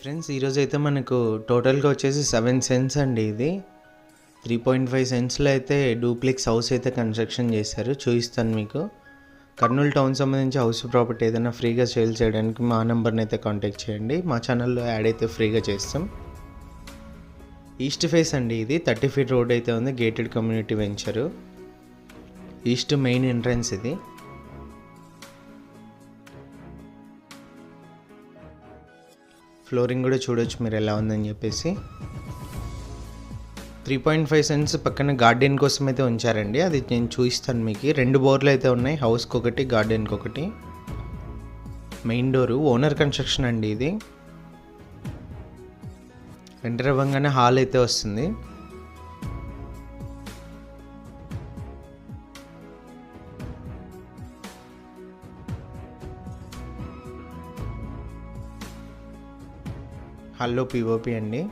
Friends ఈరోజు అయితే మనకు టోటల్గా వచ్చేసి సెవెన్ సెన్స్ అండి ఇది. త్రీ పాయింట్ ఫైవ్ సెన్స్లో అయితే డూప్లెక్స్ హౌస్ అయితే కన్స్ట్రక్షన్ చేశారు. చూపిస్తాను మీకు. కర్నూలు టౌన్ సంబంధించి హౌస్ ప్రాపర్టీ ఏదైనా ఫ్రీగా సేల్ చేయడానికి మా నెంబర్ని అయితే కాంటాక్ట్ చేయండి. మా ఛానల్లో యాడ్ అయితే ఫ్రీగా చేస్తాం. ఈస్ట్ ఫేస్ అండి ఇది. థర్టీ ఫీట్ రోడ్ అయితే ఉంది. Gated community venture. East main entrance ఇది. ఫ్లోరింగ్ కూడా చూడొచ్చు మీరు ఎలా ఉందని చెప్పేసి. త్రీ పాయింట్ ఫైవ్ సెన్స్ పక్కన గార్డెన్ కోసం అయితే ఉంచారండి. అది నేను చూపిస్తాను మీకు. రెండు బోర్లు అయితే ఉన్నాయి. హౌస్కి ఒకటి గార్డెన్కి ఒకటి. మెయిన్ డోరు ఓనర్ కన్స్ట్రక్షన్ అండి ఇది. ఎంటర్ అవ్వగానే హాల్ అయితే వస్తుంది. హలో పిఓపి అండి.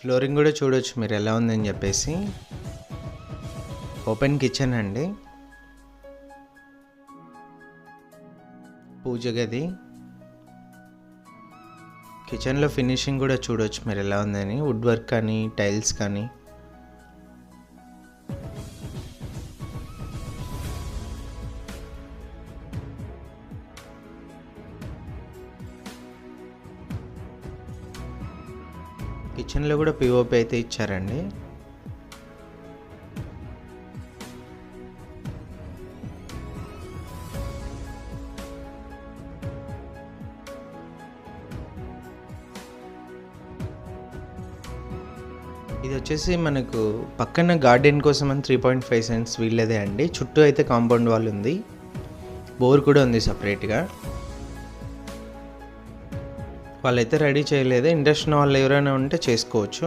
ఫ్లోరింగ్ కూడా చూడొచ్చు మీరు ఎలా ఉందని చెప్పేసి. ఓపెన్ కిచెన్ అండి. పూజ గది. కిచెన్లో ఫినిషింగ్ కూడా చూడొచ్చు మీరు ఎలా ఉందని. వుడ్ వర్క్ కానీ టైల్స్ కానీ. కిచెన్లో కూడా పిఓపి అయితే ఇచ్చారండి. ఇది వచ్చేసి మనకు పక్కన గార్డెన్ కోసం అని త్రీ పాయింట్ ఫైవ్ సెంట్స్ వీళ్ళదే అండి. చుట్టూ అయితే కాంపౌండ్ వాల్ ఉంది బోర్ కూడా ఉంది సపరేట్గా. వాళ్ళైతే రెడీ చేయలేదు. ఇండస్ట్రీ వాళ్ళు ఎవరైనా ఉంటే చేసుకోవచ్చు.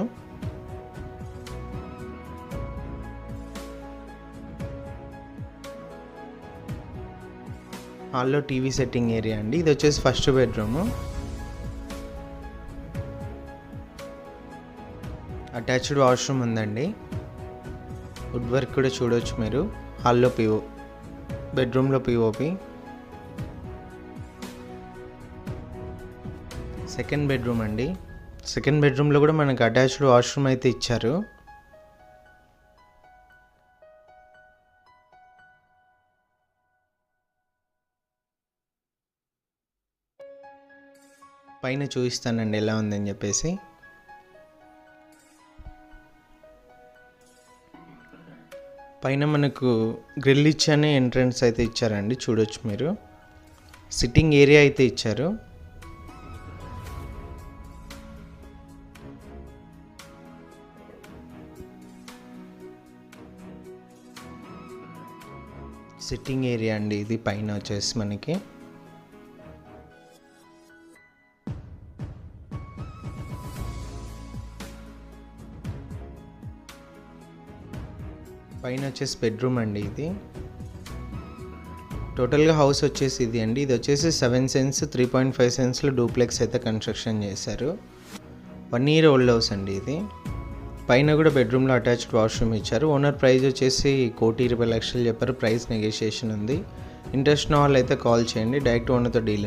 హాల్లో టీవీ సెట్టింగ్ ఏరియా అండి. ఇది వచ్చేసి ఫస్ట్ బెడ్రూమ్. అటాచ్డ్ వాష్రూమ్ ఉందండి. వుడ్ వర్క్ కూడా చూడవచ్చు మీరు. హాల్లో పిఓ బెడ్రూమ్లో P O P second bedroom అండి. సెకండ్ బెడ్రూమ్లో కూడా మనకు అటాచ్డ్ వాష్రూమ్ అయితే ఇచ్చారు. పైన చూపిస్తానండి ఎలా ఉందని చెప్పేసి. పైన మనకు గ్రిల్ ఇచ్చానే ఎంట్రన్స్ అయితే ఇచ్చారండి చూడొచ్చు మీరు. సిట్టింగ్ ఏరియా అయితే ఇచ్చారు. సిట్టింగ్ ఏరియా అండి ఇది పైన వచ్చేసి మనకి. పైన వచ్చేసి బెడ్రూమ్ అండి ఇది. టోటల్గా హౌస్ వచ్చేసి ఇది అండి. ఇది వచ్చేసి seven cents three point five సెన్స్లో duplex అయితే కన్స్ట్రక్షన్ చేశారు. వన్ ఇయర్ ఓల్డ్ హౌస్ అండి ఇది. పైన కూడా బెడ్రూమ్లో అటాచ్డ్ వాష్రూమ్ ఇచ్చారు. ఓనర్ ప్రైస్ వచ్చేసి కోటి ఇరవై లక్షలు చెప్పారు. ప్రైస్ నెగోషియేషన్ ఉంది. ఇంట్రెస్ట్ ఉన్న వాళ్ళు అయితే కాల్ చేయండి డైరెక్ట్ ఓనర్తో డీల్